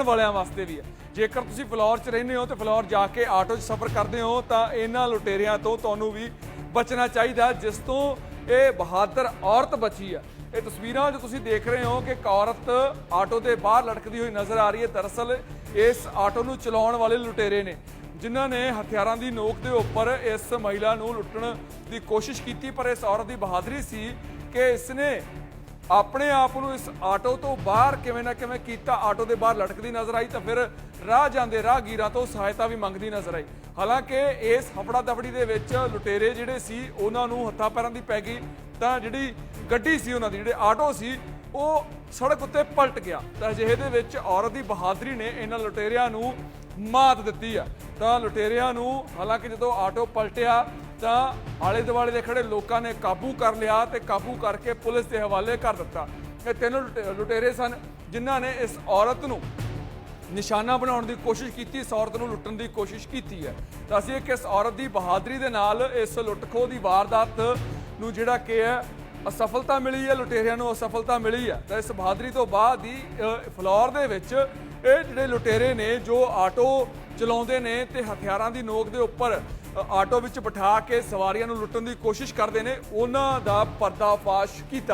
ਰਹਿਣ ਵਾਲਿਆਂ ਵਾਸਤੇ ਵੀ ਹੈ। ਜੇਕਰ ਤੁਸੀਂ ਫਲੋਰ 'ਚ ਰਹਿੰਦੇ ਹੋ ਤੇ ਫਲੋਰ ਜਾ ਕੇ ਆਟੋ 'ਚ ਸਫ਼ਰ ਕਰਦੇ ਹੋ, ਤਾਂ ਇਹਨਾਂ ਲੁਟੇਰਿਆਂ ਤੋਂ ਤੁਹਾਨੂੰ ਵੀ ਬਚਣਾ ਚਾਹੀਦਾ, ਜਿਸ ਤੋਂ ਇਹ ਬਹਾਦਰ ਔਰਤ ਬਚੀ ਆ ਇਹ ਤਸਵੀਰਾਂ ਜੋ ਤੁਸੀਂ ਦੇਖ ਰਹੇ ਹੋ ਕਿ ਇੱਕ ਔਰਤ ਆਟੋ ਦੇ ਬਾਹਰ ਲਟਕਦੀ ਹੋਈ ਨਜ਼ਰ ਆ ਰਹੀ ਹੈ। ਦਰਅਸਲ ਇਸ ਆਟੋ ਨੂੰ ਚਲਾਉਣ ਵਾਲੇ ਲੁਟੇਰੇ ਨੇ, ਜਿਨ੍ਹਾਂ ਨੇ ਹਥਿਆਰਾਂ ਦੀ ਨੋਕ ਦੇ ਉੱਪਰ ਇਸ ਮਹਿਲਾ ਨੂੰ ਲੁੱਟਣ ਦੀ ਕੋਸ਼ਿਸ਼ ਕੀਤੀ, ਪਰ ਇਸ ਔਰਤ ਦੀ ਬਹਾਦਰੀ ਸੀ ਕਿ ਇਸਨੇ ਆਪਣੇ ਆਪ ਨੂੰ ਇਸ ਆਟੋ ਤੋਂ ਬਾਹਰ ਕਿਵੇਂ ਨਾ ਕਿਵੇਂ ਕੀਤਾ, ਆਟੋ ਦੇ ਬਾਹਰ ਲਟਕਦੀ ਨਜ਼ਰ ਆਈ ਤਾਂ ਫਿਰ ਰਾਹ ਜਾਂਦੇ ਰਾਹਗੀਰਾਂ ਤੋਂ ਸਹਾਇਤਾ ਵੀ ਮੰਗਦੀ ਨਜ਼ਰ ਆਈ। ਹਾਲਾਂਕਿ ਇਸ ਹਫੜਾ ਦਫੜੀ ਦੇ ਵਿੱਚ ਲੁਟੇਰੇ ਜਿਹੜੇ ਸੀ, ਉਹਨਾਂ ਨੂੰ ਹੱਥਾਂ ਪੈਰਾਂ ਦੀ ਪੈ ਗਈ ਤਾਂ ਜਿਹੜੀ ਗੱਡੀ ਸੀ ਉਹਨਾਂ ਦੀ, ਜਿਹੜੇ ਆਟੋ ਸੀ, ਉਹ ਸੜਕ ਉੱਤੇ ਪਲਟ ਗਿਆ। ਤਾਂ ਅਜਿਹੇ ਦੇ ਵਿੱਚ ਔਰਤ ਦੀ ਬਹਾਦਰੀ ਨੇ ਇਹਨਾਂ ਲੁਟੇਰਿਆਂ ਨੂੰ ਮਾਤ ਦਿੱਤੀ ਆ। ਤਾਂ ਲੁਟੇਰਿਆਂ ਨੂੰ ਹਾਲਾਂਕਿ ਜਦੋਂ ਆਟੋ ਪਲਟਿਆ ਤਾਂ ਆਲੇ ਦੁਆਲੇ ਦੇ ਖੜੇ ਲੋਕਾਂ ਨੇ ਕਾਬੂ ਕਰ ਲਿਆ ਤੇ ਕਾਬੂ ਕਰਕੇ ਪੁਲਿਸ ਦੇ ਹਵਾਲੇ ਕਰ ਦਿੱਤਾ। ਇਹ ਤਿੰਨ ਲੁਟੇ- ਲੁਟੇਰੇ ਸਨ ਜਿਨ੍ਹਾਂ ਨੇ ਇਸ ਔਰਤ ਨੂੰ ਨਿਸ਼ਾਨਾ ਬਣਾਉਣ ਦੀ ਕੋਸ਼ਿਸ਼ ਕੀਤੀ ਇਸ ਔਰਤ ਨੂੰ ਲੁੱਟਣ ਦੀ ਕੋਸ਼ਿਸ਼ ਕੀਤੀ ਹੈ। ਤਾਂ ਅਸੀਂ ਇੱਕ ਇਸ ਔਰਤ ਦੀ ਬਹਾਦਰੀ ਦੇ ਨਾਲ ਇਸ ਲੁੱਟਖੋ ਦੀ ਵਾਰਦਾਤ ਨੂੰ ਜਿਹੜਾ ਕਿ ਹੈ ਅਸਫਲਤਾ ਮਿਲੀ ਹੈ ਲੁਟੇਰਿਆਂ ਨੂੰ ਅਸਫਲਤਾ ਮਿਲੀ ਹੈ। ਤਾਂ ਇਸ ਬਹਾਦਰੀ ਤੋਂ ਬਾਅਦ ਹੀ ਅ, ਫਲੋਰ ਦੇ ਵਿੱਚ ਇਹ ਜਿਹੜੇ ਲੁਟੇਰੇ ਨੇ ਜੋ ਆਟੋ ਚਲਾਉਂਦੇ ਨੇ ਤੇ ਹਥਿਆਰਾਂ ਦੀ ਨੋਕ ਦੇ ਉੱਪਰ ਆਟੋ ਵਿੱਚ ਬਿਠਾ ਕੇ ਸਵਾਰੀਆਂ ਨੂੰ ਲੁੱਟਣ ਦੀ ਕੋਸ਼ਿਸ਼ ਕਰਦੇ ਨੇ, ਉਹਨਾਂ ਦਾ ਪਰਦਾਫਾਸ਼ ਕੀਤਾ।